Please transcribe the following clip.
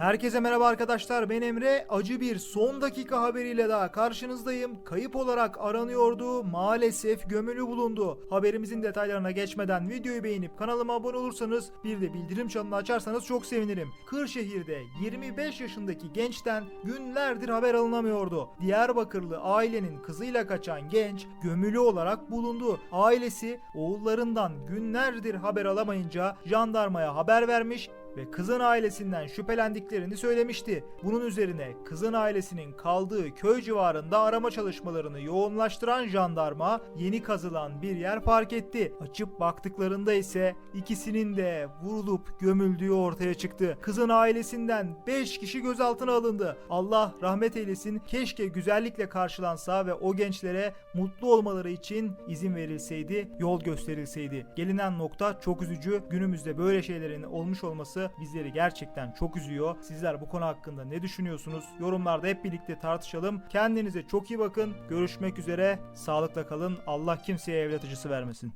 Herkese merhaba arkadaşlar ben Emre. Acı bir son dakika haberiyle daha karşınızdayım. Kayıp olarak aranıyordu. Maalesef gömülü bulundu. Haberimizin detaylarına geçmeden videoyu beğenip kanalıma abone olursanız bir de bildirim çanını açarsanız çok sevinirim. Kırşehir'de 25 yaşındaki gençten günlerdir haber alınamıyordu. Diyarbakırlı ailenin kızıyla kaçan genç gömülü olarak bulundu. Ailesi oğullarından günlerdir haber alamayınca jandarmaya haber vermiş ve kızın ailesinden şüphelendiklerini söylemişti. Bunun üzerine kızın ailesinin kaldığı köy civarında arama çalışmalarını yoğunlaştıran jandarma yeni kazılan bir yer fark etti. Açıp baktıklarında ise ikisinin de vurulup gömüldüğü ortaya çıktı. Kızın ailesinden 5 kişi gözaltına alındı. Allah rahmet eylesin. Keşke güzellikle karşılansa ve o gençlere mutlu olmaları için izin verilseydi, yol gösterilseydi. Gelinen nokta çok üzücü. Günümüzde böyle şeylerin olmuş olması bizleri gerçekten çok üzüyor. Sizler bu konu hakkında ne düşünüyorsunuz? Yorumlarda hep birlikte tartışalım. Kendinize çok iyi bakın. Görüşmek üzere. Sağlıkla kalın. Allah kimseye evlat acısı vermesin.